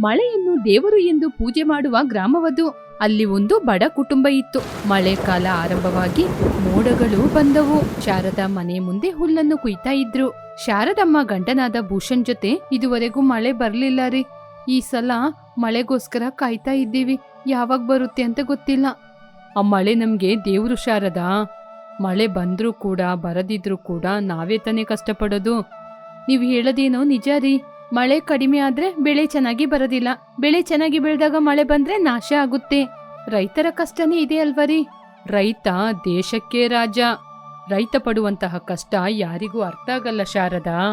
ಮಳೆಯನ್ನು ದೇವರು ಎಂದು ಪೂಜೆ ಮಾಡುವ ಗ್ರಾಮವದು. ಅಲ್ಲಿ ಒಂದು ಬಡ ಕುಟುಂಬ ಇತ್ತು. ಮಳೆಕಾಲ ಆರಂಭವಾಗಿ ಮೋಡಗಳು ಬಂದವು. ಶಾರದಾ ಮನೆ ಮುಂದೆ ಹುಲ್ಲನ್ನು ಕುಯ್ತಾ ಇದ್ರು. ಶಾರದಮ್ಮ ಗಂಡನಾದ ಭೂಷಣ್ ಜೊತೆ ಇದುವರೆಗೂ ಮಳೆ ಬರ್ಲಿಲ್ಲ ರೀ. ಈ ಸಲ ಮಳೆಗೋಸ್ಕರ ಕಾಯ್ತಾ ಇದ್ದೀವಿ. ಯಾವಾಗ ಬರುತ್ತೆ ಅಂತ ಗೊತ್ತಿಲ್ಲ. ಆ ಮಳೆ ನಮ್ಗೆ ದೇವ್ರು ಶಾರದಾ. ಮಳೆ ಬಂದ್ರೂ ಕೂಡ ಬರದಿದ್ರೂ ಕೂಡ ನಾವೇ ತಾನೇ ಕಷ್ಟಪಡೋದು. ನೀವು ಹೇಳೋದೇನೋ ನಿಜ ರೀ. ಮಳೆ ಕಡಿಮೆ ಆದ್ರೆ ಬೆಳೆ ಚೆನ್ನಾಗಿ ಬರೋದಿಲ್ಲ. ಬೆಳೆ ಚೆನ್ನಾಗಿ ಬೆಳೆದಾಗ ಮಳೆ ಬಂದ್ರೆ ನಾಶ ಆಗುತ್ತೆ. ರೈತರ ಕಷ್ಟನೇ ಇದೆ ಅಲ್ವರಿ ರೈತ ದೇಶಕ್ಕೆ ರಾಜ. ರೈತ ಪಡುವಂತಹ ಕಷ್ಟ ಯಾರಿಗೂ ಅರ್ಥ ಆಗಲ್ಲ ಶಾರದಾ.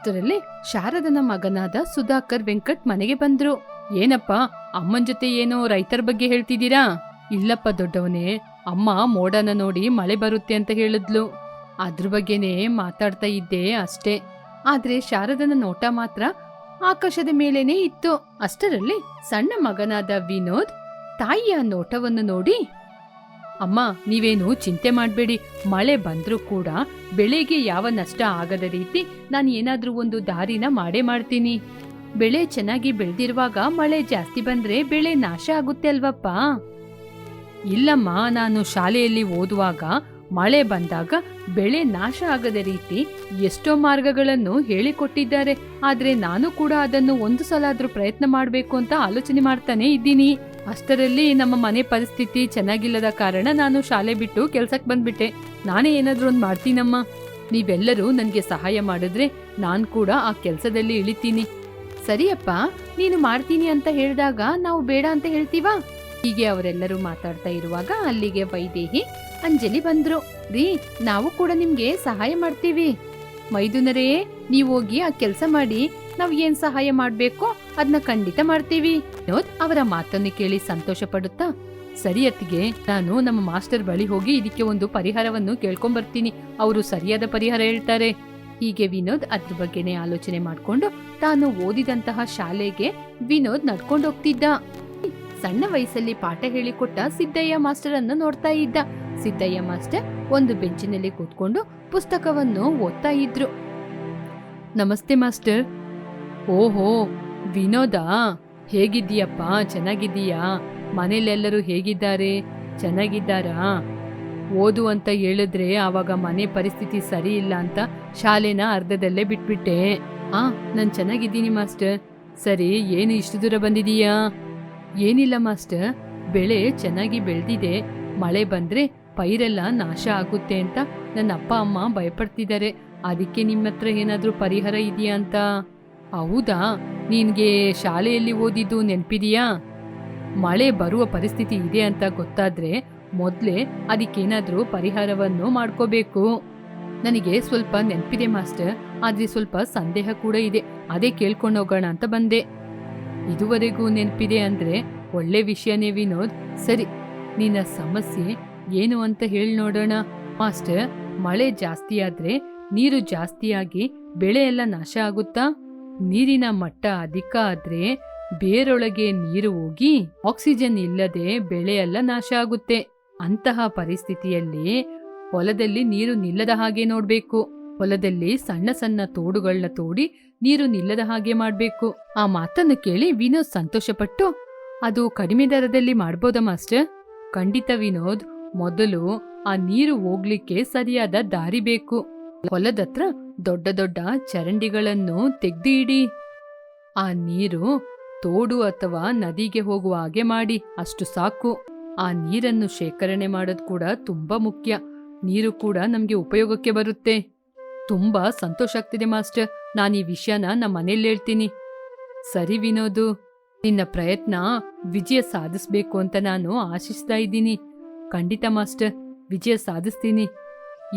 ಅದರಲ್ಲಿ ಶಾರದನ ಮಗನಾದ ಸುಧಾಕರ್ ವೆಂಕಟ್ ಮನೆಗೆ ಬಂದ್ರು. ಏನಪ್ಪ, ಅಮ್ಮನ್ ಜೊತೆ ಏನೋ ರೈತರ ಬಗ್ಗೆ ಹೇಳ್ತಿದ್ದೀರಾ? ಇಲ್ಲಪ್ಪ ದೊಡ್ಡವನೇ, ಅಮ್ಮ ಮೋಡನ ನೋಡಿ ಮಳೆ ಬರುತ್ತೆ ಅಂತ ಹೇಳಿದ್ಲು. ಅದ್ರ ಬಗ್ಗೆನೇ ಮಾತಾಡ್ತಾ ಇದ್ದೆ ಅಷ್ಟೇ. ಆದ್ರೆ ಶಾರದನ ನೋಟ ಮಾತ್ರ ಆಕಾಶದ ಮೇಲೇನೆ ಇತ್ತು. ಅಷ್ಟರಲ್ಲಿ ಸಣ್ಣ ಮಗನಾದ ವಿನೋದ್ ತಾಯಿಯ ನೋಟವನ್ನು ನೋಡಿ, ಅಮ್ಮ, ನೀವೇನು ಚಿಂತೆ ಮಾಡಬೇಡಿ. ಮಳೆ ಬಂದ್ರೂ ಕೂಡ ಬೆಳೆಗೆ ಯಾವ ನಷ್ಟ ಆಗದ ರೀತಿ ನಾನು ಏನಾದರೂ ಒಂದು ದಾರಿನ ಮಾಡೇ ಮಾಡ್ತೀನಿ. ಬೆಳೆ ಚೆನ್ನಾಗಿ ಬೆಳೆದಿರುವಾಗ ಮಳೆ ಜಾಸ್ತಿ ಬಂದ್ರೆ ಬೆಳೆ ನಾಶ ಆಗುತ್ತೆ ಅಲ್ವಪ್ಪ? ಇಲ್ಲಮ್ಮ, ನಾನು ಶಾಲೆಯಲ್ಲಿ ಓದುವಾಗ ಮಳೆ ಬಂದಾಗ ಬೆಳೆ ನಾಶ ಆಗದ ರೀತಿ ಎಷ್ಟೋ ಮಾರ್ಗಗಳನ್ನು ಹೇಳಿಕೊಟ್ಟಿದ್ದಾರೆ. ಆದ್ರೆ ನಾನು ಕೂಡ ಅದನ್ನು ಒಂದು ಸಲ ಆದ್ರೂ ಪ್ರಯತ್ನ ಮಾಡಬೇಕು ಅಂತ ಆಲೋಚನೆ ಮಾಡ್ತಾನೆ ಇದ್ದೀನಿ. ಅಷ್ಟರಲ್ಲಿ ನಮ್ಮ ಮನೆ ಪರಿಸ್ಥಿತಿ ಚೆನ್ನಾಗಿಲ್ಲದ ಕಾರಣ ನಾನು ಶಾಲೆ ಬಿಟ್ಟು ಕೆಲ್ಸಕ್ಕೆ ಬಂದ್ಬಿಟ್ಟೆ. ನಾನೇ ಏನಾದ್ರೂ ಒಂದು ಮಾಡ್ತೀನಮ್ಮ. ನೀವೆಲ್ಲರೂ ನನಗೆ ಸಹಾಯ ಮಾಡಿದ್ರೆ ನಾನು ಕೂಡ ಆ ಕೆಲಸದಲ್ಲಿ ಇಳಿತೀನಿ. ಸರಿಯಪ್ಪ, ನೀನು ಮಾಡ್ತೀನಿ ಅಂತ ಹೇಳಿದಾಗ ನಾವು ಬೇಡ ಅಂತ ಹೇಳ್ತೀವಾ? ಹೀಗೆ ಅವರೆಲ್ಲರೂ ಮಾತಾಡ್ತಾ ಇರುವಾಗ ಅಲ್ಲಿಗೆ ವೈದೇಹಿ ಅಂಜಲಿ ಬಂದ್ರು. ರೀ, ನಾವು ಕೂಡ ನಿಮ್ಗೆ ಸಹಾಯ ಮಾಡ್ತೀವಿ. ಮೈದುನರೇ, ನೀವು ಹೋಗಿ ಆ ಕೆಲಸ ಮಾಡಿ. ನಾವ್ ಏನ್ ಸಹಾಯ ಮಾಡ್ಬೇಕೋ ಅದನ್ನ ಖಂಡಿತ ಮಾಡ್ತೀವಿ. ಅವರ ಮಾತನ್ನು ಕೇಳಿ ಸಂತೋಷ ಪಡುತ್ತಾ? ಸರಿ ಅತ್ತಿಗೆ, ನಾನು ನಮ್ಮ ಮಾಸ್ಟರ್ ಬಳಿ ಹೋಗಿ ಇದಕ್ಕೆ ಒಂದು ಪರಿಹಾರವನ್ನು ಕೇಳ್ಕೊಂಡ್ ಬರ್ತೀನಿ ಅವರು ಸರಿಯಾದ ಪರಿಹಾರ ಹೇಳ್ತಾರೆ. ಹೀಗೆ ವಿನೋದ್ ಅದ್ರ ಬಗ್ಗೆನೇ ಆಲೋಚನೆ ಮಾಡ್ಕೊಂಡು ತಾನು ಓದಿದಂತಹ ಶಾಲೆಗೆ ವಿನೋದ್ ನಡ್ಕೊಂಡು ಹೋಗ್ತಿದ್ದ ಸಣ್ಣ ವಯಸ್ಸಲ್ಲಿ ಪಾಠ ಹೇಳಿಕೊಟ್ಟ ಸಿದ್ದಯ್ಯ ಮಾಸ್ಟರ್ ಅನ್ನು ನೋಡ್ತಾ ಇದ್ದ. ಸಿದ್ದಯ್ಯ ಮಾಸ್ಟರ್ ಒಂದು ಬೆಂಚಿನಲ್ಲಿ ಕೂತ್ಕೊಂಡು ಪುಸ್ತಕವನ್ನು ಓದ್ತಾ ಇದ್ರು. ನಮಸ್ತೆ ಮಾಸ್ಟರ್. ಓಹೋ, ವಿನೋದಾ, ಹೇಗಿದ್ದೀಯಪ್ಪ? ಚೆನ್ನಾಗಿದ್ದೀಯಾ? ಮನೇಲೆಲ್ಲರೂ ಹೇಗಿದ್ದಾರೆ? ಚೆನ್ನಾಗಿದ್ದಾರಾ? ಓದು ಅಂತ ಹೇಳಿದ್ರೆ ಆವಾಗ ಮನೆ ಪರಿಸ್ಥಿತಿ ಸರಿ ಇಲ್ಲ ಅಂತ ಶಾಲೆನ ಅರ್ಧದಲ್ಲೇ ಬಿಟ್ಬಿಟ್ಟೆ. ಆ, ನಾನು ಚೆನ್ನಾಗಿದ್ದೀನಿ ಮಾಸ್ಟರ್. ಸರಿ, ಏನು ಇಷ್ಟು ದೂರ ಬಂದಿದೀಯಾ ಏನಿಲ್ಲ ಮಾಸ್ಟರ್. ಬೆಳೆ ಚೆನ್ನಾಗಿ ಬೆಳೆದಿದೆ. ಮಳೆ ಬಂದ್ರೆ ಪೈರೆಲ್ಲ ನಾಶ ಆಗುತ್ತೆ ಅಂತ ನನ್ನ ಅಪ್ಪ, ಅಮ್ಮ ಭಯಪಡ್ತಿದ್ದಾರೆ. ಅದಕ್ಕೆ ನಿಮ್ಮ ಹತ್ರ ಏನಾದರೂ ಪರಿಹಾರ ಇದೆಯಾ ಅಂತ? ಹೌದಾ? ನಿನಗೆ ಶಾಲೆಯಲ್ಲಿ ಓದಿದ್ದು ನೆನಪಿದೆಯಾ? ಮಳೆ ಬರುವ ಪರಿಸ್ಥಿತಿ ಇದೆ ಅಂತ ಗೊತ್ತಾದ್ರೆ ಮೊದಲೇ ಅದಕ್ಕೇನಾದರೂ ಪರಿಹಾರವನ್ನು ಮಾಡ್ಕೋಬೇಕು. ನನಗೆ ಸ್ವಲ್ಪ ನೆನಪಿದೆ ಮಾಸ್ಟರ್. ಆದ್ರೆ ಸ್ವಲ್ಪ ಸಂದೇಹ ಕೂಡ ಇದೆ. ಅದೇ ಕೇಳ್ಕೊಂಡು ಹೋಗೋಣ ಅಂತ ಬಂದೆ. ಇದುವರೆಗೂ ನೆನಪಿದೆ ಅಂದ್ರೆ ಒಳ್ಳೆ ವಿಷಯನೇ ವಿನೋದ್. ಸರಿ, ನಿನ್ನ ಸಮಸ್ಯೆ ಏನು ಅಂತ ಹೇಳಿ ನೋಡೋಣ. ಮಾಸ್ಟರ್, ಮಳೆ ಜಾಸ್ತಿ ಆದ್ರೆ ನೀರು ಜಾಸ್ತಿಯಾಗಿ ಬೆಳೆ ಎಲ್ಲ ನಾಶ ಆಗುತ್ತಾ? ನೀರಿನ ಮಟ್ಟ ಅಧಿಕ ಆದ್ರೆ ಬೇರೊಳಗೆ ನೀರು ಹೋಗಿ ಆಕ್ಸಿಜನ್ ಇಲ್ಲದೆ ಬೆಳೆ ಎಲ್ಲ ನಾಶ ಆಗುತ್ತೆ. ಅಂತಹ ಪರಿಸ್ಥಿತಿಯಲ್ಲಿ ಹೊಲದಲ್ಲಿ ನೀರು ನಿಲ್ಲದ ಹಾಗೆ ನೋಡ್ಬೇಕು. ಹೊಲದಲ್ಲಿ ಸಣ್ಣ ಸಣ್ಣ ತೋಡುಗಳನ್ನ ತೋಡಿ ನೀರು ನಿಲ್ಲದ ಹಾಗೆ ಮಾಡ್ಬೇಕು. ಆ ಮಾತನ್ನು ಕೇಳಿ ವಿನೋದ್ ಸಂತೋಷಪಟ್ಟು, ಅದು ಕಡಿಮೆ ದರದಲ್ಲಿ ಮಾಡ್ಬೋದಾ ಮಾಸ್ಟರ್? ಖಂಡಿತ ವಿನೋದ್, ಮೊದಲು ಆ ನೀರು ಹೋಗ್ಲಿಕ್ಕೆ ಸರಿಯಾದ ದಾರಿ ಬೇಕು. ಹೊಲದತ್ರ ದೊಡ್ಡ ದೊಡ್ಡ ಚರಂಡಿಗಳನ್ನು ತೆಗ್ದು ಇಡಿ ಆ ನೀರು ತೋಡು ಅಥವಾ ನದಿಗೆ ಹೋಗುವ ಹಾಗೆ ಮಾಡಿ, ಅಷ್ಟು ಸಾಕು. ಆ ನೀರನ್ನು ಶೇಖರಣೆ ಮಾಡೋದು ಕೂಡ ತುಂಬಾ ಮುಖ್ಯ. ನೀರು ಕೂಡ ನಮ್ಗೆ ಉಪಯೋಗಕ್ಕೆ ಬರುತ್ತೆ. ತುಂಬಾ ಸಂತೋಷ ಆಗ್ತಿದೆ ಮಾಸ್ಟರ್. ನಾನು ಈ ವಿಷಯನ ನಮ್ಮ ಮನೇಲಿ ಹೇಳ್ತೀನಿ. ಸರಿ ವಿನೋದು, ನಿನ್ನ ಪ್ರಯತ್ನ ವಿಜಯ ಸಾಧಿಸ್ಬೇಕು ಅಂತ ನಾನು ಆಶಿಸ್ತಾ ಇದ್ದೀನಿ. ಖಂಡಿತ ಮಾಸ್ಟರ್, ವಿಜಯ ಸಾಧಿಸ್ತೀನಿ.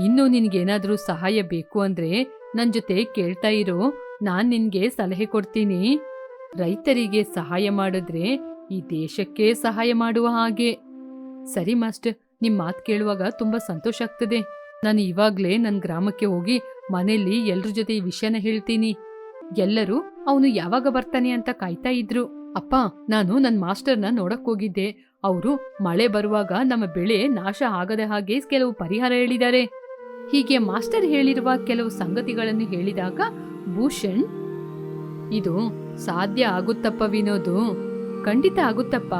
ಇನ್ನು ನಿನ್ಗೇನಾದ್ರೂ ಸಹಾಯ ಬೇಕು ಅಂದ್ರೆ ನನ್ನ ಜೊತೆ ಕೇಳ್ತಾ ಇರೋ, ನಾನ್ ನಿನ್ಗೆ ಸಲಹೆ ಕೊಡ್ತೀನಿ. ರೈತರಿಗೆ ಸಹಾಯ ಮಾಡಿದ್ರೆ ಈ ದೇಶಕ್ಕೆ ಸಹಾಯ ಮಾಡುವ ಹಾಗೆ. ಸರಿ ಮಾಸ್ಟರ್, ನಿಮ್ ಮಾತು ಕೇಳುವಾಗ ತುಂಬಾ ಸಂತೋಷ ಆಗ್ತದೆ. ನಾನು ಇವಾಗ್ಲೇ ನನ್ನ ಗ್ರಾಮಕ್ಕೆ ಹೋಗಿ ಮನೆಯಲ್ಲಿ ಎಲ್ರ ಜೊತೆ ಈ ವಿಷಯನ ಹೇಳ್ತೀನಿ. ಎಲ್ಲರೂ ಅವನು ಯಾವಾಗ ಬರ್ತಾನೆ ಅಂತ ಕಾಯ್ತಾ ಇದ್ರು. ಅಪ್ಪ, ನಾನು ನನ್ನ ಮಾಸ್ಟರ್ನ ನೋಡಕ್ ಹೋಗಿದ್ದೆ. ಅವರು ಮಳೆ ಬರುವಾಗ ನಮ್ಮ ಬೆಳೆ ನಾಶ ಆಗದ ಹಾಗೆ ಕೆಲವು ಪರಿಹಾರ ಹೇಳಿದ್ದಾರೆ. ಹೀಗೆ ಮಾಸ್ಟರ್ ಹೇಳಿರುವ ಕೆಲವು ಸಂಗತಿಗಳನ್ನು ಹೇಳಿದಾಗ ಭೂಷಣ್, ಇದು ಸಾಧ್ಯ ಆಗುತ್ತಪ್ಪ ವಿನೋದು. ಖಂಡಿತ ಆಗುತ್ತಪ್ಪ.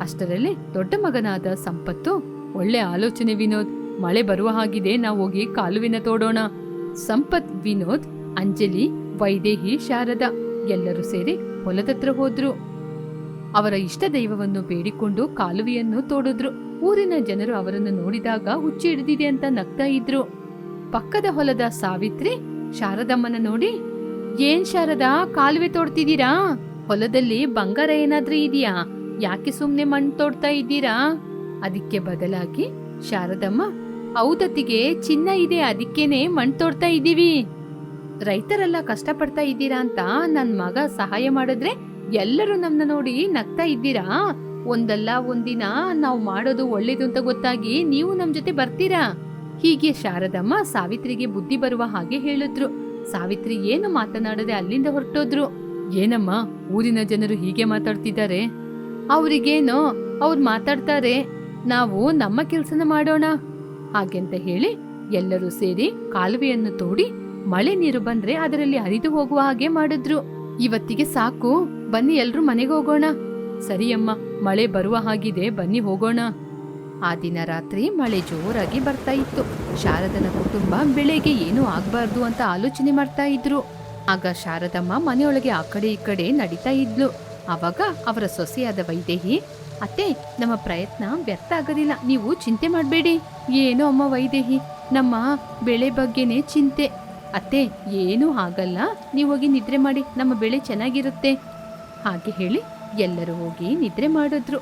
ಅಷ್ಟರಲ್ಲಿ ದೊಡ್ಡ ಮಗನಾದ ಸಂಪತ್ತು ಒಳ್ಳೆ ಆಲೋಚನೆ ವಿನೋದ್. ಮಳೆ ಬರುವ ಹಾಗಿದೆ, ನಾವು ಹೋಗಿ ಕಾಲುವಿನ ತೋಡೋಣ. ಸಂಪತ್, ವಿನೋದ್, ಅಂಜಲಿ, ವೈದೇಹಿ, ಶಾರದಾ ಎಲ್ಲರೂ ಸೇರಿ ಹೊಲದತ್ರ ಹೋದ್ರು. ಅವರ ಇಷ್ಟ ದೈವವನ್ನು ಬೇಡಿಕೊಂಡು ಕಾಲುವೆಯನ್ನು ತೋಡಿದ್ರು. ಊರಿನ ಜನರು ಅವರನ್ನು ನೋಡಿದಾಗ ಹುಚ್ಚಿ ಹಿಡಿದಿದೆ ಅಂತ ನಗ್ತಾ ಇದ್ರು. ಪಕ್ಕದ ಹೊಲದ ಸಾವಿತ್ರಿ ಶಾರದಮ್ಮನ ನೋಡಿ, ಏನ್ ಶಾರದಾ, ಕಾಲುವೆ ತೋಡ್ತಿದ್ದೀರಾ? ಹೊಲದಲ್ಲಿ ಬಂಗಾರ ಏನಾದ್ರೂ ಇದೆಯಾ? ಯಾಕೆ ಸುಮ್ನೆ ಮಣ್ಣು ತೋಡ್ತಾ ಇದ್ದೀರಾ? ಅದಕ್ಕೆ ಬದಲಾಗಿ ಶಾರದಮ್ಮ ಹೌದತ್ತಿಗೆ ಚಿನ್ನ ಇದೆ, ಅದಕ್ಕೇನೆ ಮಣ್ಣು ತೋಡ್ತಾ ಇದ್ದೀವಿ. ರೈತರೆಲ್ಲ ಕಷ್ಟಪಡ್ತಾ ಇದ್ದೀರಾ ಅಂತ ನನ್ ಮಗ ಸಹಾಯ ಮಾಡಿದ್ರೆ ಎಲ್ಲರೂ ನಮ್ನ ನೋಡಿ ನಗ್ತಾ ಇದ್ದೀರಾ? ಒಂದಲ್ಲ ಒಂದಿನ ನಾವು ಮಾಡೋದು ಒಳ್ಳೇದು ಅಂತ ಗೊತ್ತಾಗಿ ನೀವು ನಮ್ ಜೊತೆ ಬರ್ತೀರಾ? ಹೀಗೆ ಶಾರದಮ್ಮ ಸಾವಿತ್ರಿಗೆ ಬುದ್ಧಿ ಬರುವ ಹಾಗೆ ಹೇಳಿದ್ರು. ಸಾವಿತ್ರಿ ಏನು ಮಾತನಾಡದೆ ಅಲ್ಲಿಂದ ಹೊರಟೋದ್ರು. ಏನಮ್ಮ, ಊರಿನ ಜನರು ಹೀಗೆ ಮಾತಾಡ್ತಿದ್ದಾರೆ? ಅವ್ರಿಗೇನೋ? ಅವ್ರು ಮಾತಾಡ್ತಾರೆ. ನಾವು ನಮ್ಮ ಕೆಲ್ಸನ ಮಾಡೋಣ. ಹಾಗೆಂತ ಹೇಳಿ ಎಲ್ಲರೂ ಸೇರಿ ಕಾಲುವೆಯನ್ನು ತೋಡಿ ಮಳೆ ನೀರು ಬಂದ್ರೆ ಅದರಲ್ಲಿ ಹರಿದು ಹೋಗುವ ಹಾಗೆ ಮಾಡಿದ್ರು. ಇವತ್ತಿಗೆ ಸಾಕು, ಬನ್ನಿ ಎಲ್ರೂ ಮನೆಗೆ ಹೋಗೋಣ. ಸರಿಯಮ್ಮ ಮಳೆ ಬರುವ ಹಾಗಿದೆ, ಬನ್ನಿ ಹೋಗೋಣ. ಆ ದಿನ ರಾತ್ರಿ ಮಳೆ ಜೋರಾಗಿ ಬರ್ತಾ ಇತ್ತು. ಶಾರದನ ಕುಟುಂಬ ಬೆಳೆಗೆ ಏನೂ ಆಗ್ಬಾರ್ದು ಅಂತ ಆಲೋಚನೆ ಮಾಡ್ತಾ ಇದ್ರು. ಆಗ ಶಾರದಮ್ಮ ಮನೆಯೊಳಗೆ ಆ ಕಡೆ ಈ ಕಡೆ ನಡೀತಾ ಇದ್ಲು. ಅವಾಗ ಅವರ ಸೊಸೆಯಾದ ವೈದೇಹಿ ಅತ್ತೆ, ನಮ್ಮ ಪ್ರಯತ್ನ ವ್ಯರ್ಥ ಆಗೋದಿಲ್ಲ. ನೀವು ಚಿಂತೆ ಮಾಡಬೇಡಿ. ಏನೋ ಅಮ್ಮ ವೈದೇಹಿ? ನಮ್ಮ ಬೆಳೆ ಬಗ್ಗೆನೇ ಚಿಂತೆ. ಅತ್ತೆ, ಏನೂ ಆಗಲ್ಲ. ನೀವು ಹೋಗಿ ನಿದ್ರೆ ಮಾಡಿ. ನಮ್ಮ ಬೆಳೆ ಚೆನ್ನಾಗಿರುತ್ತೆ. ಹಾಗೆ ಹೇಳಿ ಎಲ್ಲರೂ ಹೋಗಿ ನಿದ್ರೆ ಮಾಡಿದ್ರು.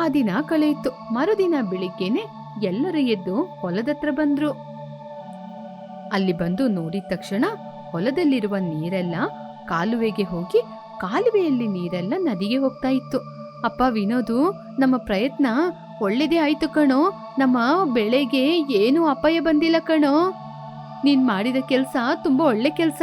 ಆ ದಿನ ಕಳೆಯಿತು ಮರುದಿನ ಬೆಳಿಗ್ಗೆನೆ ಎಲ್ಲರೂ ಎದ್ದು ಹೊಲದತ್ರ ಬಂದ್ರು. ಅಲ್ಲಿ ಬಂದು ನೋಡಿದ ತಕ್ಷಣ ಹೊಲದಲ್ಲಿರುವ ನೀರೆಲ್ಲ ಕಾಲುವೆಗೆ ಹೋಗಿ ಕಾಲುವೆಯಲ್ಲಿ ನೀರೆಲ್ಲ ನದಿಗೆ ಹೋಗ್ತಾ ಇತ್ತು. ಅಪ್ಪ ವಿನೋದು, ನಮ್ಮ ಪ್ರಯತ್ನ ಒಳ್ಳೇದೇ ಆಯ್ತು ಕಣೋ. ನಮ್ಮ ಬೆಳೆಗೆ ಏನು ಅಪಾಯ ಬಂದಿಲ್ಲ ಕಣೋ. ನೀನ್ ಮಾಡಿದ ಕೆಲ್ಸ ತುಂಬಾ ಒಳ್ಳೆ ಕೆಲ್ಸ.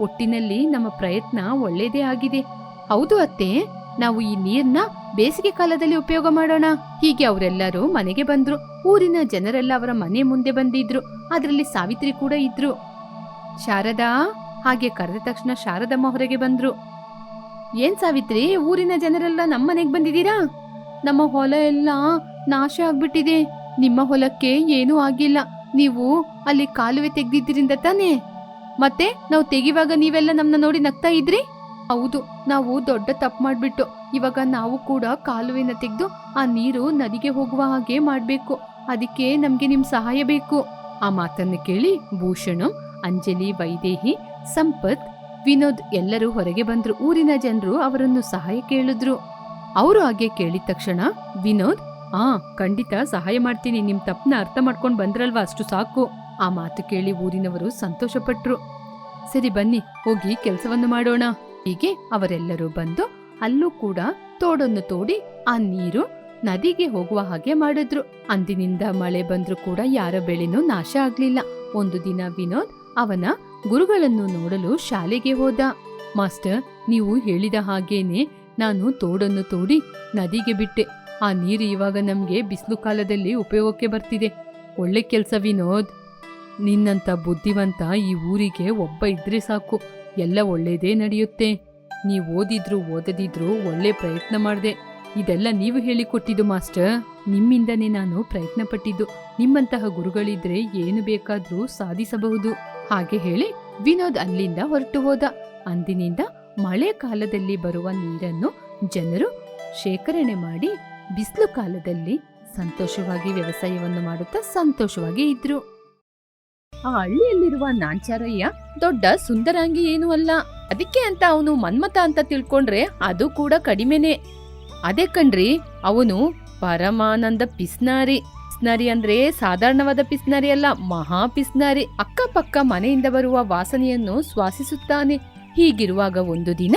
ಒಟ್ಟಿನಲ್ಲಿ ನಮ್ಮ ಪ್ರಯತ್ನ ಒಳ್ಳೇದೇ ಆಗಿದೆ. ಹೌದು ಅತ್ತೆ, ನಾವು ಈ ನೀರ್ನ ಬೇಸಿಗೆ ಕಾಲದಲ್ಲಿ ಉಪಯೋಗ ಮಾಡೋಣ. ಹೀಗೆ ಅವರೆಲ್ಲರೂ ಮನೆಗೆ ಬಂದ್ರು. ಊರಿನ ಜನರೆಲ್ಲ ಅವರ ಮನೆ ಮುಂದೆ ಬಂದಿದ್ರು. ಅದರಲ್ಲಿ ಸಾವಿತ್ರಿ ಕೂಡ ಇದ್ರು. ಶಾರದಾ, ಹಾಗೆ ಕರೆದ ತಕ್ಷಣ ಶಾರದಮ್ಮ ಹೊರಗೆ ಬಂದ್ರು. ಏನ್ ಸಾವಿತ್ರಿ, ಊರಿನ ಜನರೆಲ್ಲ ನಮ್ಮ ಮನೆಗೆ ಬಂದಿದ್ದೀರಾ? ನಮ್ಮ ಹೊಲ ಎಲ್ಲ ನಾಶ ಆಗ್ಬಿಟ್ಟಿದೆ. ನಿಮ್ಮ ಹೊಲಕ್ಕೆ ಏನೂ ಆಗಿಲ್ಲ. ನೀವು ಅಲ್ಲಿ ಕಾಲುವೆ ತೆಗ್ದಿದ್ರಿಂದ ತಾನೇ? ಮತ್ತೆ ನಾವು ತೆಗಿವಾಗ ನೀವೆಲ್ಲ ನಮ್ಮನ್ನ ನೋಡಿ ನಗ್ತಾ ಇದ್ರಿ? ಹೌದು, ನಾವು ದೊಡ್ಡ ತಪ್ಪು ಮಾಡ್ಬಿಟ್ಟು. ಇವಾಗ ನಾವು ಕೂಡ ಕಾಲುವೆನ ತೆಗೆದು ಆ ನೀರು ನದಿಗೆ ಹೋಗುವ ಹಾಗೆ ಮಾಡ್ಬೇಕು. ಅದಕ್ಕೆ ನಮ್ಗೆ ನಿಮ್ ಸಹಾಯ ಬೇಕು. ಆ ಮಾತನ್ನು ಕೇಳಿ ಭೂಷಣಂ, ಅಂಜಲಿ, ವೈದೇಹಿ, ಸಂಪತ್ ವಿನೋದ್ ಎಲ್ಲರೂ ಹೊರಗೆ ಬಂದ್ರು. ಊರಿನ ಜನರು ಅವರನ್ನು ಸಹಾಯ ಕೇಳಿದ್ರು. ಅವರು ಹಾಗೆ ಕೇಳಿದ ತಕ್ಷಣ, ವಿನೋದ್, ಆ, ಖಂಡಿತ ಸಹಾಯ ಮಾಡ್ತೀನಿ. ನಿಮ್ ತಪ್ಪನ್ನ ಅರ್ಥ ಮಾಡ್ಕೊಂಡ್ ಬಂದ್ರಲ್ವಾ? ಅಷ್ಟು ಸಾಕು. ಆ ಮಾತು ಕೇಳಿ ಊರಿನವರು ಸಂತೋಷಪಟ್ರು. ಸರಿ ಬನ್ನಿ, ಹೋಗಿ ಕೆಲಸವನ್ನು ಮಾಡೋಣ. ಹೀಗೆ ಅವರೆಲ್ಲರೂ ಬಂದು ಅಲ್ಲೂ ಕೂಡ ತೋಡನ್ನು ತೋಡಿ ಆ ನೀರು ನದಿಗೆ ಹೋಗುವ ಹಾಗೆ ಮಾಡಿದ್ರು. ಅಂದಿನಿಂದ ಮಳೆ ಬಂದ್ರೂ ಕೂಡ ಯಾರ ಬೆಳೆನೂ ನಾಶ ಆಗ್ಲಿಲ್ಲ. ಒಂದು ದಿನ ವಿನೋದ್ ಅವನ ಗುರುಗಳನ್ನು ನೋಡಲು ಶಾಲೆಗೆ ಹೋದ. ಮಾಸ್ಟರ್, ನೀವು ಹೇಳಿದ ಹಾಗೇನೆ ನಾನು ತೋಡನ್ನು ತೋಡಿ ನದಿಗೆ ಬಿಟ್ಟೆ. ಆ ನೀರು ಇವಾಗ ನಮ್ಗೆ ಬಿಸಿಲು ಕಾಲದಲ್ಲಿ ಉಪಯೋಗಕ್ಕೆ ಬರ್ತಿದೆ. ಒಳ್ಳೆ ಕೆಲಸ ವಿನೋದ್. ನಿನ್ನಂತ ಬುದ್ಧಿವಂತ ಈ ಊರಿಗೆ ಒಬ್ಬ ಇದ್ರೆ ಸಾಕು. ಎಲ್ಲ ಒಳ್ಳೇದೇ ನಡೆಯುತ್ತೆ. ನೀವು ಓದಿದ್ರು ಓದದಿದ್ರು ಒಳ್ಳೆ ಪ್ರಯತ್ನ ಮಾಡಿದೆ. ಇದೆಲ್ಲ ನೀವು ಹೇಳಿಕೊಟ್ಟಿದ್ದು ಮಾಸ್ಟರ್. ನಿಮ್ಮಿಂದನೇ ನಾನು ಪ್ರಯತ್ನ ಪಟ್ಟಿದ್ದು ನಿಮ್ಮಂತಹ ಗುರುಗಳಿದ್ರೆ ಏನು ಬೇಕಾದರೂ ಸಾಧಿಸಬಹುದು. ಹಾಗೆ ಹೇಳಿ ವಿನೋದ್ ಅಲ್ಲಿಂದ ಹೊರಟು ಹೋದ. ಅಂದಿನಿಂದ ಮಳೆ ಕಾಲದಲ್ಲಿ ಬರುವ ನೀರನ್ನು ಜನರು ಶೇಖರಣೆ ಮಾಡಿ ಬಿಸಿಲು ಕಾಲದಲ್ಲಿ ಸಂತೋಷವಾಗಿ ವ್ಯವಸಾಯವನ್ನು ಮಾಡುತ್ತಾ ಸಂತೋಷವಾಗಿ ಇದ್ರು. ಆ ಹಳ್ಳಿಯಲ್ಲಿರುವ ನಾಂಚಾರಯ್ಯ ದೊಡ್ಡ ಸುಂದರಾಂಗಿ ಏನೂ ಅಲ್ಲ. ಅದಕ್ಕೆ ಅಂತ ಅವನು ಮನ್ಮತ ಅಂತ ತಿಳ್ಕೊಂಡ್ರೆ ಅದು ಕೂಡ ಕಡಿಮೆನೆ. ಅದೇ ಕಣ್ರಿ, ಅವನು ಪರಮಾನಂದ ಪಿಸ್ನಾರಿ. ಪಿಸ್ನಾರಿ ಅಂದ್ರೆ ಸಾಧಾರಣವಾದ ಪಿಸ್ನರಿ ಅಲ್ಲ, ಮಹಾ ಪಿಸ್ನಾರಿ. ಅಕ್ಕಪಕ್ಕ ಮನೆಯಿಂದ ಬರುವ ವಾಸನೆಯನ್ನು ಶ್ವಾಸಿಸುತ್ತಾನೆ. ಹೀಗಿರುವಾಗ ಒಂದು ದಿನ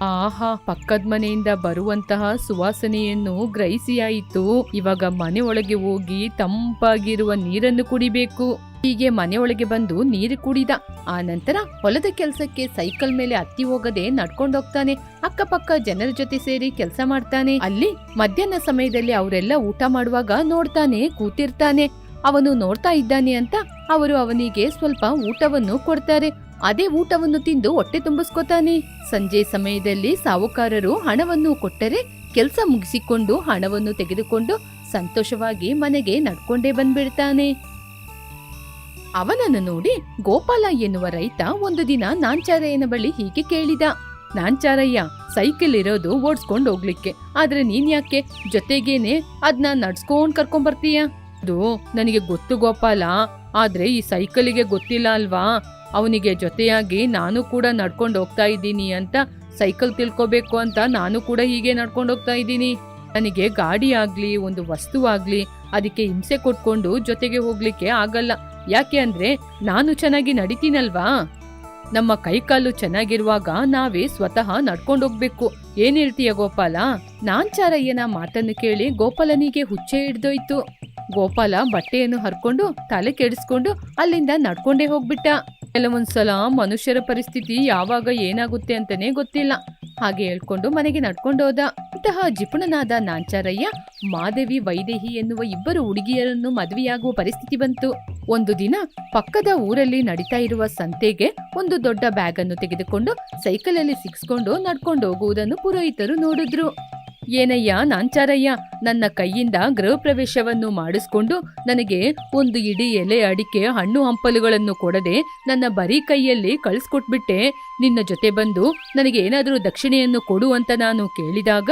ಆಹಾ, ಪಕ್ಕದ ಮನೆಯಿಂದ ಬರುವಂತಹ ಸುವಾಸನೆಯನ್ನು ಗ್ರಹಿಸಿಯಾಯಿತು. ಇವಾಗ ಮನೆ ಒಳಗೆ ಹೋಗಿ ತಂಪಾಗಿರುವ ನೀರನ್ನು ಕುಡಿಬೇಕು. ಹೀಗೆ ಮನೆ ಒಳಗೆ ಬಂದು ನೀರು ಕುಡಿದ. ಆ ನಂತರ ಹೊಲದ ಕೆಲಸಕ್ಕೆ ಸೈಕಲ್ ಮೇಲೆ ಹತ್ತಿ ಹೋಗದೆ ನಡ್ಕೊಂಡೋಗ್ತಾನೆ ಅಕ್ಕಪಕ್ಕ ಜನರ ಜೊತೆ ಸೇರಿ ಕೆಲಸ ಮಾಡ್ತಾನೆ. ಅಲ್ಲಿ ಮಧ್ಯಾಹ್ನ ಸಮಯದಲ್ಲಿ ಅವರೆಲ್ಲ ಊಟ ಮಾಡುವಾಗ ನೋಡ್ತಾನೆ, ಕೂತಿರ್ತಾನೆ. ಅವನು ನೋಡ್ತಾ ಇದ್ದಾನೆ ಅಂತ ಅವರು ಅವನಿಗೆ ಸ್ವಲ್ಪ ಊಟವನ್ನು ಕೊಡ್ತಾರೆ. ಅದೇ ಊಟವನ್ನು ತಿಂದು ಹೊಟ್ಟೆ ತುಂಬಿಸ್ಕೊತಾನೆ. ಸಂಜೆ ಸಮಯದಲ್ಲಿ ಸಾಹುಕಾರರು ಹಣವನ್ನು ಕೊಟ್ಟರೆ ಕೆಲಸ ಮುಗಿಸಿಕೊಂಡು ಹಣವನ್ನು ತೆಗೆದುಕೊಂಡು ಸಂತೋಷವಾಗಿ ಮನೆಗೆ ನಡ್ಕೊಂಡೇ ಬಂದ್ಬಿಡ್ತಾನೆ. ಅವನನ್ನು ನೋಡಿ ಗೋಪಾಲ ಎನ್ನುವ ರೈತ ಒಂದು ದಿನ ನಾಂಚಾರಯ್ಯನ ಬಳಿ ಹೀಗೆ ಕೇಳಿದ. ನಾಂಚಾರಯ್ಯ, ಸೈಕಲ್ ಇರೋದು ಓಡಿಸ್ಕೊಂಡು ಹೋಗ್ಲಿಕ್ಕೆ. ಆದ್ರೆ ನೀನ್ ಯಾಕೆ? ಜೊತೆಗೇನೆ ಅದ್ನ ನಡ್ಸ್ಕೊಂಡ್ ಕರ್ಕೊಂಡ್ ಬರ್ತೀಯ ಅದು ನನಗೆ ಗೊತ್ತು ಗೋಪಾಲ. ಆದ್ರೆ ಈ ಸೈಕಲಿಗೆ ಗೊತ್ತಿಲ್ಲ ಅಲ್ವಾ? ಅವನಿಗೆ ಜೊತೆಯಾಗಿ ನಾನು ಕೂಡ ನಡ್ಕೊಂಡು ಹೋಗ್ತಾ ಇದ್ದೀನಿ ಅಂತ ಸೈಕಲ್ ತಿಳ್ಕೊಬೇಕು ಅಂತ ನಾನು ಕೂಡ ಹೀಗೆ ನಡ್ಕೊಂಡು ಹೋಗ್ತಾ ಇದ್ದೀನಿ. ನನಗೆ ಗಾಡಿ ಆಗ್ಲಿ, ಒಂದು ವಸ್ತು ಆಗ್ಲಿ, ಅದಕ್ಕೆ ಹಿಂಸೆ ಕೊಟ್ಕೊಂಡು ಜೊತೆಗೆ ಹೋಗ್ಲಿಕ್ಕೆ ಆಗಲ್ಲ. ಯಾಕೆ ಅಂದ್ರೆ ನಾನು ಚೆನ್ನಾಗಿ ನಡಿತೀನಲ್ವಾ? ನಮ್ಮ ಕೈಕಾಲು ಚೆನ್ನಾಗಿರುವಾಗ ನಾವೇ ಸ್ವತಃ ನಡ್ಕೊಂಡು ಹೋಗ್ಬೇಕು. ಏನ್ ಹೇಳ್ತೀಯ ಗೋಪಾಲ? ನಾಂಚಾರಯ್ಯನ ಮಾತನ್ನು ಕೇಳಿ ಗೋಪಾಲನಿಗೆ ಹುಚ್ಚೆ ಹಿಡ್ದೋಯ್ತು. ಗೋಪಾಲ ಬಟ್ಟೆಯನ್ನು ಹರ್ಕೊಂಡು ತಲೆ ಕೆಡಿಸ್ಕೊಂಡು ಅಲ್ಲಿಂದ ನಡ್ಕೊಂಡೇ ಹೋಗ್ಬಿಟ್ಟ. ಕೆಲವೊಂದ್ಸಲ ಮನುಷ್ಯರ ಪರಿಸ್ಥಿತಿ ಯಾವಾಗ ಏನಾಗುತ್ತೆ ಅಂತಾನೆ ಗೊತ್ತಿಲ್ಲ. ಹಾಗೆ ಹೇಳ್ಕೊಂಡು ಮನೆಗೆ ನಡ್ಕೊಂಡು ಹೋದ. ಇಂತಹ ಜಿಪುಣನಾದ ನಾಂಚಾರಯ್ಯ, ಮಾದೇವಿ ವೈದೇಹಿ ಎನ್ನುವ ಇಬ್ಬರು ಹುಡುಗಿಯರನ್ನು ಮದುವೆಯಾಗುವ ಪರಿಸ್ಥಿತಿ ಬಂತು. ಒಂದು ದಿನ ಪಕ್ಕದ ಊರಲ್ಲಿ ನಡೀತಾ ಇರುವ ಸಂತೆಗೆ ಒಂದು ದೊಡ್ಡ ಬ್ಯಾಗ್ ಅನ್ನು ತೆಗೆದುಕೊಂಡು ಸೈಕಲಲ್ಲಿ ಸಿಕ್ಸ್ಕೊಂಡು ನಡ್ಕೊಂಡು ಹೋಗುವುದನ್ನು ಪುರೋಹಿತರು ನೋಡಿದ್ರು. ಏನಯ್ಯ ನಾಂಚಾರಯ್ಯ ನನ್ನ ಕೈಯಿಂದ ಗೃಹ ಪ್ರವೇಶವನ್ನು ಮಾಡಿಸ್ಕೊಂಡು ನನಗೆ ಒಂದು ಇಡೀ ಎಲೆ ಅಡಿಕೆ, ಹಣ್ಣು ಹಂಪಲುಗಳನ್ನು ಕೊಡದೆ ನನ್ನ ಬರೀ ಕೈಯಲ್ಲಿ ಕಳಿಸ್ಕೊಟ್ಬಿಟ್ಟೆ. ನಿನ್ನ ಜೊತೆ ಬಂದು ನನಗೆ ಏನಾದರೂ ದಕ್ಷಿಣೆಯನ್ನು ಕೊಡು ಅಂತ ನಾನು ಕೇಳಿದಾಗ,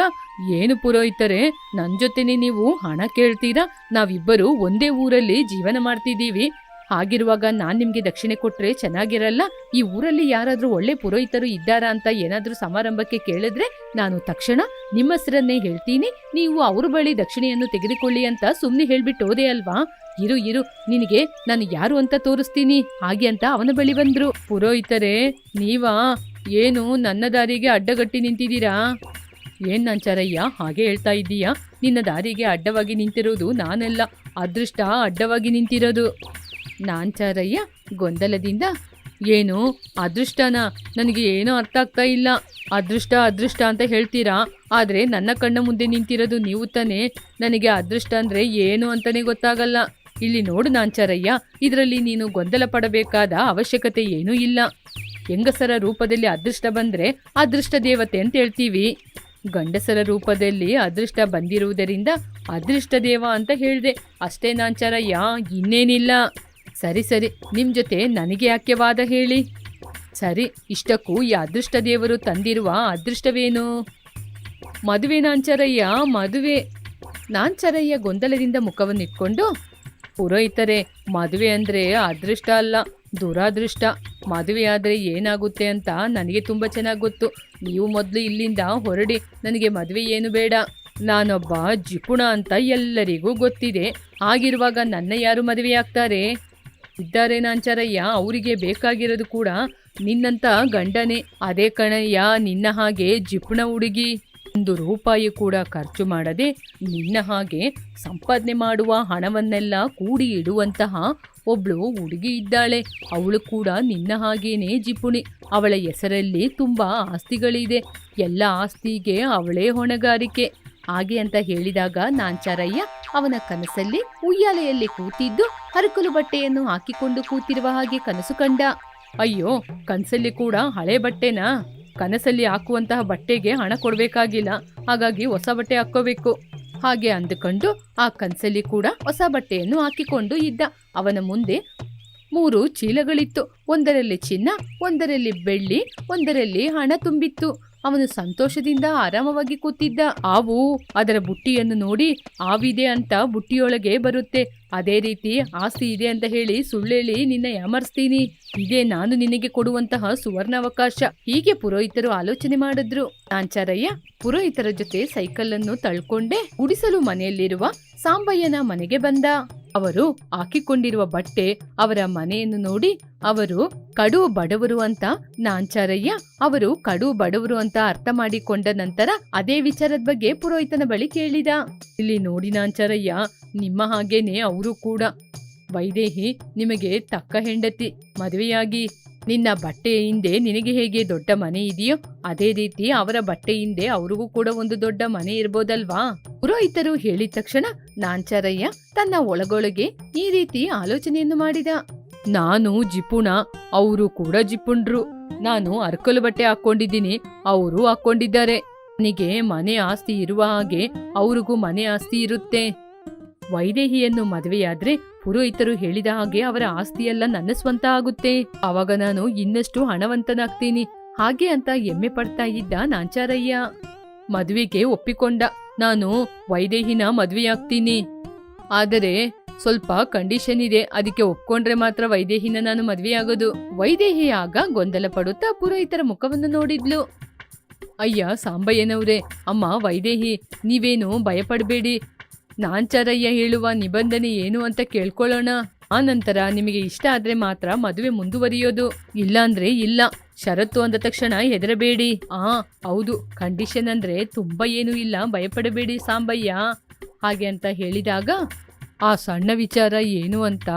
ಏನು ಪುರೋಹಿತರೆ ನನ್ನ ಜೊತೆನೆ ನೀವು ಹಣ ಕೇಳ್ತೀರಾ? ನಾವಿಬ್ಬರು ಒಂದೇ ಊರಲ್ಲಿ ಜೀವನ ಮಾಡ್ತಿದ್ದೀವಿ. ಹಾಗಿರುವಾಗ ನಾನ್ ನಿಮ್ಗೆ ದಕ್ಷಿಣೆ ಕೊಟ್ರೆ ಚೆನ್ನಾಗಿರಲ್ಲ? ಈ ಊರಲ್ಲಿ ಯಾರಾದ್ರೂ ಒಳ್ಳೆ ಪುರೋಹಿತರು ಇದ್ದಾರಾ ಅಂತ ಏನಾದ್ರೂ ಸಮಾರಂಭಕ್ಕೆ ಕೇಳಿದ್ರೆ ನಾನು ತಕ್ಷಣ ನಿಮ್ಮ ಹೆಸರನ್ನೇ ಹೇಳ್ತೀನಿ. ನೀವು ಅವ್ರ ಬಳಿ ದಕ್ಷಿಣೆಯನ್ನು ತೆಗೆದುಕೊಳ್ಳಿ ಅಂತ ಸುಮ್ಮನೆ ಹೇಳ್ಬಿಟ್ಟು ಹೋದೆ ಅಲ್ವಾ? ಇರು ಇರು. ನಿನಗೆ ನಾನು ಯಾರು ಅಂತ ತೋರಿಸ್ತೀನಿ. ಹಾಗೆ ಅಂತ ಅವನ ಬಳಿ ಬಂದ್ರು. ಪುರೋಹಿತರೇ, ನೀವಾ? ಏನು ನನ್ನ ದಾರಿಗೆ ಅಡ್ಡಗಟ್ಟಿ ನಿಂತಿದ್ದೀರಾ? ಏನ್ ನಂಚಾರಯ್ಯ ಹಾಗೆ ಹೇಳ್ತಾ ಇದ್ದೀಯಾ? ನಿನ್ನ ದಾರಿಗೆ ಅಡ್ಡವಾಗಿ ನಿಂತಿರೋದು ನಾನೆಲ್ಲ. ಅದೃಷ್ಟ ಅಡ್ಡವಾಗಿ ನಿಂತಿರೋದು. ನಾಂಚಾರಯ್ಯ ಗೊಂದಲದಿಂದ, ಏನು, ಅದೃಷ್ಟನ? ನನಗೆ ಏನೂ ಅರ್ಥ ಆಗ್ತಾ ಇಲ್ಲ. ಅದೃಷ್ಟ ಅದೃಷ್ಟ ಅಂತ ಹೇಳ್ತೀರಾ? ಆದರೆ ನನ್ನ ಕಣ್ಣ ಮುಂದೆ ನಿಂತಿರೋದು ನೀವು ತಾನೇ. ನನಗೆ ಅದೃಷ್ಟ ಅಂದರೆ ಏನು ಅಂತಲೇ ಗೊತ್ತಾಗಲ್ಲ. ಇಲ್ಲಿ ನೋಡು ನಾಂಚಾರಯ್ಯ, ಇದರಲ್ಲಿ ನೀನು ಗೊಂದಲ ಪಡಬೇಕಾದ ಅವಶ್ಯಕತೆ ಏನೂ ಇಲ್ಲ. ಹೆಂಗಸರ ರೂಪದಲ್ಲಿ ಅದೃಷ್ಟ ಬಂದರೆ ಅದೃಷ್ಟ ದೇವತೆ ಅಂತ ಹೇಳ್ತೀವಿ. ಗಂಡಸರ ರೂಪದಲ್ಲಿ ಅದೃಷ್ಟ ಬಂದಿರುವುದರಿಂದ ಅದೃಷ್ಟ ದೇವ ಅಂತ ಹೇಳಿದೆ. ಅಷ್ಟೇ ನಾಂಚಾರಯ್ಯ, ಇನ್ನೇನಿಲ್ಲ. ಸರಿ ಸರಿ. ನಿಮ್ಮ ಜೊತೆ ನನಗೆ ಯಾಕೆ ವಾದ ಹೇಳಿ? ಸರಿ, ಇಷ್ಟಕ್ಕೂ ಈ ಅದೃಷ್ಟ ದೇವರು ತಂದಿರುವ ಅದೃಷ್ಟವೇನು? ಮದುವೆ ನಾಂಚರಯ್ಯ ಮದುವೆ. ನಾಂಚರಯ್ಯ ಗೊಂದಲದಿಂದ ಮುಖವನ್ನಿಟ್ಕೊಂಡು ಪುರೋಹಿತರೆ, ಮದುವೆ ಅಂದರೆ ಅದೃಷ್ಟ ಅಲ್ಲ, ದುರಾದೃಷ್ಟ. ಮದುವೆ ಆದರೆ ಏನಾಗುತ್ತೆ ಅಂತ ನನಗೆ ತುಂಬ ಚೆನ್ನಾಗಿ ಗೊತ್ತು. ನೀವು ಮೊದಲು ಇಲ್ಲಿಂದ ಹೊರಡಿ, ನನಗೆ ಮದುವೆ ಏನು ಬೇಡ. ನಾನೊಬ್ಬ ಜಿಪುಣ ಅಂತ ಎಲ್ಲರಿಗೂ ಗೊತ್ತಿದೆ. ಹಾಗಿರುವಾಗ ನನ್ನ ಯಾರು ಮದುವೆಯಾಗ್ತಾರೆ? ಇದ್ದಾರೆ ನಾಂಚಾರಯ್ಯ ಅವರಿಗೆ ಬೇಕಾಗಿರೋದು ಕೂಡ ನಿನ್ನಂತ ಗಂಡನೇ. ಅದೇ ಕಣಯ್ಯ, ನಿನ್ನ ಹಾಗೆ ಜಿಪುಣ ಹುಡುಗಿ. ಒಂದು ರೂಪಾಯಿ ಕೂಡ ಖರ್ಚು ಮಾಡದೆ ನಿನ್ನ ಹಾಗೆ ಸಂಪಾದನೆ ಮಾಡುವ ಹಣವನ್ನೆಲ್ಲ ಕೂಡಿ ಇಡುವಂತಹ ಒಬ್ಳು ಹುಡುಗಿ ಇದ್ದಾಳೆ. ಅವಳು ಕೂಡ ನಿನ್ನ ಹಾಗೇನೆ ಜಿಪುಣಿ. ಅವಳ ಹೆಸರಲ್ಲಿ ತುಂಬಾ ಆಸ್ತಿಗಳಿದೆ. ಎಲ್ಲ ಆಸ್ತಿಗೆ ಅವಳೇ ಹೊಣೆಗಾರಿಕೆ. ಹಾಗೆ ಅಂತ ಹೇಳಿದಾಗ ನಾಂಚಾರಯ್ಯ ಅವನ ಕನಸಲ್ಲಿ ಉಯ್ಯಾಲೆಯಲ್ಲಿ ಕೂತಿದ್ದು ಹರಕಲು ಬಟ್ಟೆಯನ್ನು ಹಾಕಿಕೊಂಡು ಕೂತಿರುವ ಹಾಗೆ ಕನಸು ಕಂಡ. ಅಯ್ಯೋ, ಕನಸಲ್ಲಿ ಕೂಡ ಹಳೆ ಬಟ್ಟೆನಾ? ಕನಸಲ್ಲಿ ಹಾಕುವಂತಹ ಬಟ್ಟೆಗೆ ಹಣ ಕೊಡಬೇಕಾಗಿಲ್ಲ, ಹಾಗಾಗಿ ಹೊಸ ಬಟ್ಟೆ ಹಾಕ್ಕೋಬೇಕು. ಹಾಗೆ ಅಂದುಕೊಂಡು ಆ ಕನಸಲ್ಲಿ ಕೂಡ ಹೊಸ ಬಟ್ಟೆಯನ್ನು ಹಾಕಿಕೊಂಡು ಇದ್ದ. ಅವನ ಮುಂದೆ ಮೂರು ಚೀಲಗಳಿತ್ತು, ಒಂದರಲ್ಲಿ ಚಿನ್ನ, ಒಂದರಲ್ಲಿ ಬೆಳ್ಳಿ, ಒಂದರಲ್ಲಿ ಹಣ ತುಂಬಿತ್ತು. ಅವನು ಸಂತೋಷದಿಂದ ಆರಾಮವಾಗಿ ಕೂತಿದ್ದ ಆವು ಅದರ ಬುಟ್ಟಿಯನ್ನು ನೋಡಿ ಆವಿದೆ ಅಂತ ಬುಟ್ಟಿಯೊಳಗೆ ಬರುತ್ತೆ. ಅದೇ ರೀತಿ ಆಸ್ತಿ ಇದೆ ಅಂತ ಹೇಳಿ ಸುಳ್ಳೇಳಿ ನಿನ್ನ ಯಾಮರ್ಸ್ತೀನಿ. ಇದೇ ನಾನು ನಿನಗೆ ಕೊಡುವಂತಹ ಸುವರ್ಣಾವಕಾಶ. ಹೀಗೆ ಪುರೋಹಿತರು ಆಲೋಚನೆ ಮಾಡಿದ್ರು. ನಾಂಚಾರಯ್ಯ ಪುರೋಹಿತರ ಜೊತೆ ಸೈಕಲ್ ಅನ್ನು ತಳ್ಕೊಂಡೆ. ಗುಡಿಸಲು ಮನೆಯಲ್ಲಿರುವ ಸಾಂಬಯ್ಯನ ಮನೆಗೆ ಬಂದ. ಅವರು ಹಾಕಿಕೊಂಡಿರುವ ಬಟ್ಟೆ ಅವರ ಮನೆಯನ್ನು ನೋಡಿ, ಅವರು ಕಡು ಬಡವರು ಅಂತ ನಾಂಚಾರಯ್ಯ, ಅವರು ಕಡು ಬಡವರು ಅಂತ ಅರ್ಥ ಮಾಡಿಕೊಂಡ ನಂತರ ಅದೇ ವಿಚಾರದ ಬಗ್ಗೆ ಪುರೋಹಿತನ ಬಳಿ ಕೇಳಿದ. ಇಲ್ಲಿ ನೋಡಿ ನಾಂಚಾರಯ್ಯ, ನಿಮ್ಮ ಹಾಗೇನೆ ಅವರು ಕೂಡ. ವೈದೇಹಿ, ನಿಮಗೆ ತಕ್ಕ ಹೆಂಡತಿ, ಮದುವೆಯಾಗಿ. ನಿನ್ನ ಬಟ್ಟೆ ಹಿಂದೆ ನಿನಗೆ ಹೇಗೆ ದೊಡ್ಡ ಮನೆ ಇದೆಯೋ ಅದೇ ರೀತಿ ಅವರ ಬಟ್ಟೆ ಹಿಂದೆ ಅವರಿಗೂ ಕೂಡ ಒಂದು ದೊಡ್ಡ ಮನೆ ಇರ್ಬೋದಲ್ವಾ? ಪುರೋಹಿತರು ಹೇಳಿದ ತಕ್ಷಣ ನಾಂಚಾರಯ್ಯ ತನ್ನ ಒಳಗೊಳಗೆ ಈ ರೀತಿ ಆಲೋಚನೆಯನ್ನು ಮಾಡಿದ. ನಾನು ಜಿಪುಣ, ಅವರು ಕೂಡ ಜಿಪುಣ್ರು. ನಾನು ಅರ್ಕಲು ಬಟ್ಟೆ ಹಾಕೊಂಡಿದ್ದೀನಿ ಅವರು ಹಾಕೊಂಡಿದ್ದಾರೆ ನನಗೆ ಮನೆ ಆಸ್ತಿ ಇರುವ ಹಾಗೆ ಅವ್ರಿಗೂ ಮನೆ ಆಸ್ತಿ ಇರುತ್ತೆ. ವೈದೇಹಿಯನ್ನು ಮದುವೆಯಾದ್ರೆ ಪುರೋಹಿತರು ಹೇಳಿದ ಹಾಗೆ ಅವರ ಆಸ್ತಿಯೆಲ್ಲ ನನ್ನ ಸ್ವಂತ ಆಗುತ್ತೆ. ಅವಾಗ ನಾನು ಇನ್ನಷ್ಟು ಹಣವಂತನಾಗ್ತೀನಿ. ಹಾಗೆ ಅಂತ ಹೆಮ್ಮೆ ಪಡ್ತಾ ಇದ್ದ ನಾಂಚಾರಯ್ಯ. ಮದುವೆಗೆ ಒಪ್ಪಿಕೊಂಡ. ನಾನು ವೈದೇಹಿನ ಮದುವೆಯಾಗ್ತೀನಿ. ಆದರೆ ಸ್ವಲ್ಪ ಕಂಡೀಷನ್ ಇದೆ. ಅದಕ್ಕೆ ಒಪ್ಕೊಂಡ್ರೆ ಮಾತ್ರ ವೈದೇಹಿನ ನಾನು ಮದುವೆಯಾಗೋದು. ವೈದೇಹಿ ಆಗ ಗೊಂದಲ ಪಡುತ್ತಾ ಪುರೋಹಿತರ ಮುಖವನ್ನು ನೋಡಿದ್ಲು. ಅಯ್ಯ, ಸಾಂಬಯ್ಯನವ್ರೆ, ಅಮ್ಮ, ವೈದೇಹಿ, ನೀವೇನು ಭಯಪಡಬೇಡಿ. ನಾಂಚಾರಯ್ಯ ಹೇಳುವ ನಿಬಂಧನೆ ಏನು ಅಂತ ಕೇಳ್ಕೊಳ್ಳೋಣ. ಆ ನಂತರ ನಿಮಗೆ ಇಷ್ಟ ಆದ್ರೆ ಮಾತ್ರ ಮದುವೆ ಮುಂದುವರಿಯೋದು. ಇಲ್ಲಾಂದ್ರೆ ಇಲ್ಲ. ಷರತ್ತು ಅಂದ ತಕ್ಷಣ ಹೆದರಬೇಡಿ. ಆ, ಹೌದು. ಕಂಡೀಷನ್ ಅಂದ್ರೆ ತುಂಬಾ ಏನು ಇಲ್ಲ. ಭಯಪಡಬೇಡಿ ಸಾಂಬಯ್ಯ. ಹಾಗೆ ಅಂತ ಹೇಳಿದಾಗ, ಆ ಸಣ್ಣ ವಿಚಾರ ಏನು ಅಂತ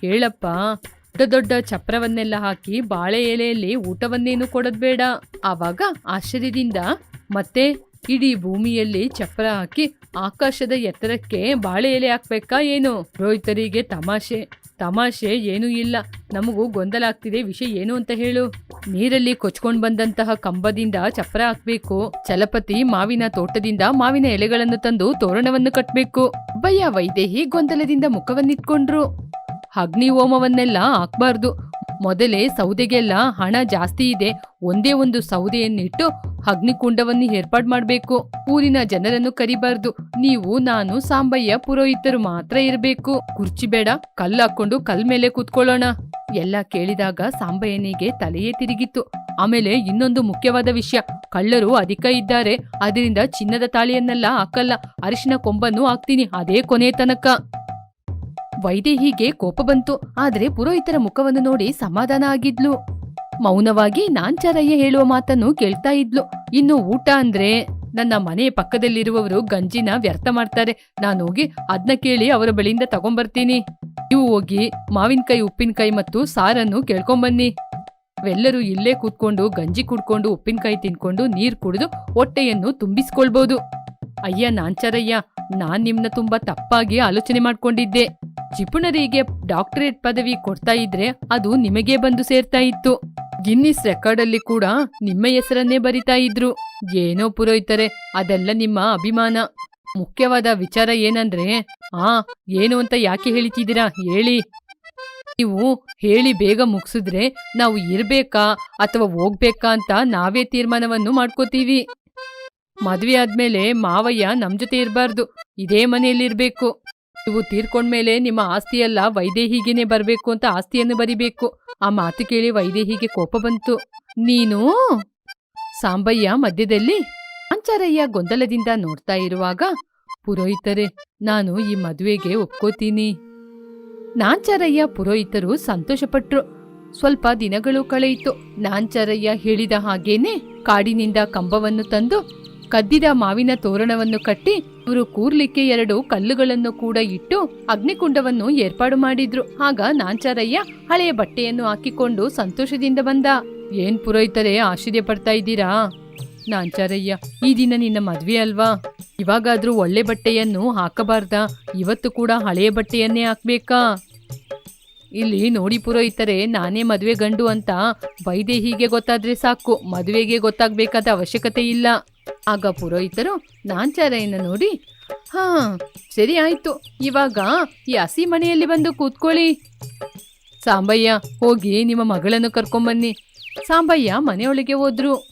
ಹೇಳಪ್ಪ. ದೊಡ್ಡ ದೊಡ್ಡ ಚಪ್ರವನ್ನೆಲ್ಲ ಹಾಕಿ ಬಾಳೆ ಎಲೆಯಲ್ಲಿ ಊಟವನ್ನೇನು ಕೊಡೋದು ಬೇಡ. ಆವಾಗ ಆಶ್ಚರ್ಯದಿಂದ ಮತ್ತೆ ಇಡೀ ಭೂಮಿಯಲ್ಲಿ ಚಪ್ರ ಹಾಕಿ ಆಕಾಶದ ಎತ್ತರಕ್ಕೆ ಬಾಳೆ ಎಲೆ ಹಾಕ್ಬೇಕಾ ಏನು? ರೋಹಿತರಿಗೆ ತಮಾಷೆ ತಮಾಷೆ ಏನೂ ಇಲ್ಲ. ನಮಗೂ ಗೊಂದಲ ಆಗ್ತಿದೆ. ವಿಷಯ ಏನು ಅಂತ ಹೇಳು. ನೀರಲ್ಲಿ ಕೊಚ್ಕೊಂಡು ಬಂದಂತಹ ಕಂಬದಿಂದ ಚಪ್ಪರ ಹಾಕ್ಬೇಕು. ಚಲಪತಿ ಮಾವಿನ ತೋಟದಿಂದ ಮಾವಿನ ಎಲೆಗಳನ್ನು ತಂದು ತೋರಣವನ್ನು ಕಟ್ಟಬೇಕು ಭಯ ವೈದೇಹಿ ಗೊಂದಲದಿಂದ ಮುಖವನ್ನಿಟ್ಕೊಂಡ್ರು. ಅಗ್ನಿ ಹೋಮವನ್ನೆಲ್ಲ ಹಾಕ್ಬಾರ್ದು. ಮೊದಲೇ ಸೌದೆಗೆಲ್ಲ ಹಣ ಜಾಸ್ತಿ ಇದೆ. ಒಂದೇ ಒಂದು ಸೌದೆಯನ್ನಿಟ್ಟು ಅಗ್ನಿಕುಂಡವನ್ನು ಏರ್ಪಾಡ್ ಮಾಡ್ಬೇಕು. ಊರಿನ ಜನರನ್ನು ಕರಿಬಾರ್ದು. ನೀವು, ನಾನು, ಸಾಂಬಯ್ಯ ಪುರೋಹಿತರು ಮಾತ್ರ ಇರಬೇಕು. ಕುರ್ಚಿ ಬೇಡ. ಕಲ್ಲು ಹಾಕೊಂಡು ಕಲ್ ಮೇಲೆ ಕೂತ್ಕೊಳ್ಳೋಣ. ಎಲ್ಲ ಕೇಳಿದಾಗ ಸಾಂಬಯ್ಯನಿಗೆ ತಲೆಯೇ ತಿರುಗಿತ್ತು. ಆಮೇಲೆ ಇನ್ನೊಂದು ಮುಖ್ಯವಾದ ವಿಷಯ. ಕಳ್ಳರು ಅಧಿಕ ಇದ್ದಾರೆ. ಅದರಿಂದ ಚಿನ್ನದ ತಾಳಿಯನ್ನೆಲ್ಲ ಹಾಕಲ್ಲ. ಅರಿಶಿನ ಕೊಂಬನ್ನು ಹಾಕ್ತೀನಿ. ಅದೇ ಕೊನೆ ತನಕ. ವೈದೇಹಿಗೆ ಕೋಪ ಬಂತು. ಆದರೆ ಪುರೋಹಿತರ ಮುಖವನ್ನು ನೋಡಿ ಸಮಾಧಾನ ಆಗಿದ್ಲು. ಮೌನವಾಗಿ ನಾಂಚಾರಯ್ಯ ಹೇಳುವ ಮಾತನ್ನು ಕೇಳ್ತಾ ಇದ್ಲು. ಇನ್ನು ಊಟ ಅಂದ್ರೆ ನನ್ನ ಮನೆ ಪಕ್ಕದಲ್ಲಿರುವವರು ಗಂಜಿನ ವ್ಯರ್ಥ ಮಾಡ್ತಾರೆ. ನಾನು ಹೋಗಿ ಅದ್ನ ಕೇಳಿ ಅವರ ಬಳಿಯಿಂದ ತಗೊಂಬರ್ತೀನಿ. ನೀವು ಹೋಗಿ ಮಾವಿನಕಾಯಿ, ಉಪ್ಪಿನಕಾಯಿ ಮತ್ತು ಸಾರನ್ನು ಕೇಳ್ಕೊಂಬನ್ನಿ. ಅವೆಲ್ಲರೂ ಇಲ್ಲೇ ಕೂತ್ಕೊಂಡು ಗಂಜಿ ಕುಡ್ಕೊಂಡು, ಉಪ್ಪಿನಕಾಯಿ ತಿನ್ಕೊಂಡು ನೀರ್ ಕುಡಿದು ಹೊಟ್ಟೆಯನ್ನು ತುಂಬಿಸ್ಕೊಳ್ಬೋದು. ಅಯ್ಯ ನಾಂಚಾರಯ್ಯ, ನಾನ್ ನಿಮ್ನ ತುಂಬಾ ತಪ್ಪಾಗಿ ಆಲೋಚನೆ ಮಾಡ್ಕೊಂಡಿದ್ದೆ. ಜಿಪುಣರಿಗೆ ಡಾಕ್ಟರೇಟ್ ಪದವಿ ಕೊಡ್ತಾ ಇದ್ರೆ ಅದು ನಿಮಗೆ ಬಂದು ಸೇರ್ತಾ ಇತ್ತು. ಗಿನ್ನಿಸ್ ರೆಕಾರ್ಡ್ ಅಲ್ಲಿ ಕೂಡ ನಿಮ್ಮ ಹೆಸರನ್ನೇ ಬರಿತಾ ಇದ್ರು. ಏನೋ ಪುರೋಹಿತರೆ, ಅದೆಲ್ಲ ನಿಮ್ಮ ಅಭಿಮಾನ. ಮುಖ್ಯವಾದ ವಿಚಾರ ಏನಂದ್ರೆ, ಆ, ಏನು ಅಂತ ಯಾಕೆ ಹೇಳಿತಿದ್ದೀರಾ? ಹೇಳಿ. ನೀವು ಹೇಳಿ ಬೇಗ ಮುಗಿಸಿದ್ರೆ ನಾವು ಇರ್ಬೇಕಾ ಅಥವಾ ಹೋಗ್ಬೇಕಾ ಅಂತ ನಾವೇ ತೀರ್ಮಾನವನ್ನು ಮಾಡ್ಕೋತೀವಿ. ಮದ್ವೆ ಆದ್ಮೇಲೆ ಮಾವಯ್ಯ ನಮ್ ಜೊತೆ ಇರಬಾರ್ದು. ಇದೇ ಮನೆಯಲ್ಲಿರ್ಬೇಕು. ನೀವು ತೀರ್ಕೊಂಡ್ಮೇಲೆ ನಿಮ್ಮ ಆಸ್ತಿಯೆಲ್ಲ ವೈದೇಹಿಗೆನೆ ಬರಬೇಕು ಅಂತ ಆಸ್ತಿಯನ್ನು ಬರಿಬೇಕು. ಆ ಮಾತು ಕೇಳಿ ವೈದೇಹಿಗೆ ಕೋಪ ಬಂತು. ನೀನು ಸಾಂಬಯ್ಯ ಮಧ್ಯದಲ್ಲಿ ಅಂಚಾರಯ್ಯ ಗೊಂದಲದಿಂದ ನೋಡ್ತಾ ಇರುವಾಗ, ಪುರೋಹಿತರೆ, ನಾನು ಈ ಮದುವೆಗೆ ಒಪ್ಕೋತೀನಿ. ನಾಂಚಾರಯ್ಯ ಪುರೋಹಿತರು ಸಂತೋಷಪಟ್ರು. ಸ್ವಲ್ಪ ದಿನಗಳು ಕಳೆಯಿತು. ನಾಂಚಾರಯ್ಯ ಹೇಳಿದ ಹಾಗೇನೆ ಕಾಡಿನಿಂದ ಕಂಬವನ್ನು ತಂದು ಕದ್ದಿದ ಮಾವಿನ ತೋರಣವನ್ನು ಕಟ್ಟಿ ಇವರು ಕೂರ್ಲಿಕ್ಕೆ ಎರಡು ಕಲ್ಲುಗಳನ್ನು ಕೂಡ ಇಟ್ಟು ಅಗ್ನಿಕುಂಡವನ್ನು ಏರ್ಪಾಡು ಮಾಡಿದ್ರು. ಆಗ ನಾಂಚಾರಯ್ಯ ಹಳೆಯ ಬಟ್ಟೆಯನ್ನು ಹಾಕಿಕೊಂಡು ಸಂತೋಷದಿಂದ ಬಂದ, ಏನ್ ಪುರೋಹಿತರೇ, ಆಶ್ಚರ್ಯ ಪಡ್ತಾ ಇದ್ದೀರಾ? ನಾಂಚಾರಯ್ಯ, ಈ ದಿನ ನಿನ್ನ ಮದ್ವೆ ಅಲ್ವಾ? ಇವಾಗಾದ್ರೂ ಒಳ್ಳೆ ಬಟ್ಟೆಯನ್ನು ಹಾಕಬಾರ್ದಾ? ಇವತ್ತು ಕೂಡ ಹಳೆಯ ಬಟ್ಟೆಯನ್ನೇ ಹಾಕ್ಬೇಕಾ? ಇಲ್ಲಿ ನೋಡಿ ಪುರೋಹಿತರೆ, ನಾನೇ ಮದುವೆ ಗಂಡು ಅಂತ ವೈದೇಹಿಗೆ ಗೊತ್ತಾದ್ರೆ ಸಾಕು, ಮದುವೆಗೆ ಗೊತ್ತಾಗ್ಬೇಕಾದ ಅವಶ್ಯಕತೆ ಇಲ್ಲ. ಆಗ ಪುರೋಹಿತರು ನಾಂಚಾರಯ್ಯನ ನೋಡಿ, ಹಾ, ಸರಿ ಆಯ್ತು, ಇವಾಗ ಈ ಹಸಿ ಮನೆಯಲ್ಲಿ ಬಂದು ಕೂತ್ಕೊಳ್ಳಿ. ಸಾಂಬಯ್ಯ, ಹೋಗಿ ನಿಮ್ಮ ಮಗಳನ್ನು ಕರ್ಕೊಂಬನ್ನಿ. ಸಾಂಬಯ್ಯ ಮನೆಯೊಳಗೆ ಹೋದ್ರು.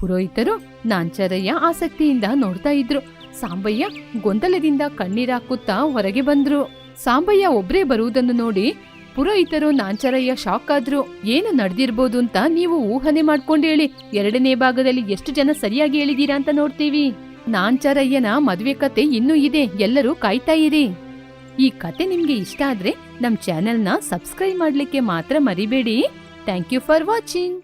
ಪುರೋಹಿತರು ನಾಂಚಾರಯ್ಯ ಆಸಕ್ತಿಯಿಂದ ನೋಡ್ತಾ ಇದ್ರು. ಸಾಂಬಯ್ಯ ಗೊಂದಲದಿಂದ ಕಣ್ಣೀರಾಕುತ್ತಾ ಹೊರಗೆ ಬಂದ್ರು. ಸಾಂಬಯ್ಯ ಒಬ್ರೇ ಬರುವುದನ್ನು ನೋಡಿ ಪುರೋಹಿತರು ನಾಂಚರಯ್ಯ ಶಾಕ್ ಆದ್ರು ಏನು ನಡೆದಿರ್ಬೋದು ಅಂತ ನೀವು ಊಹನೆ ಮಾಡ್ಕೊಂಡು ಹೇಳಿ. ಎರಡನೇ ಭಾಗದಲ್ಲಿ ಎಷ್ಟು ಜನ ಸರಿಯಾಗಿ ಹೇಳಿದೀರಾ ಅಂತ ನೋಡ್ತೀವಿ. ನಾಂಚರಯ್ಯನ ಮದುವೆ ಕತೆ ಇನ್ನೂ ಇದೆ. ಎಲ್ಲರೂ ಕಾಯ್ತಾ ಇರಿ. ಈ ಕತೆ ನಿಮ್ಗೆ ಇಷ್ಟ ಆದ್ರೆ ನಮ್ ಚಾನೆಲ್ನ ಸಬ್ಸ್ಕ್ರೈಬ್ ಮಾಡ್ಲಿಕ್ಕೆ ಮಾತ್ರ ಮರಿಬೇಡಿ. Thank you for watching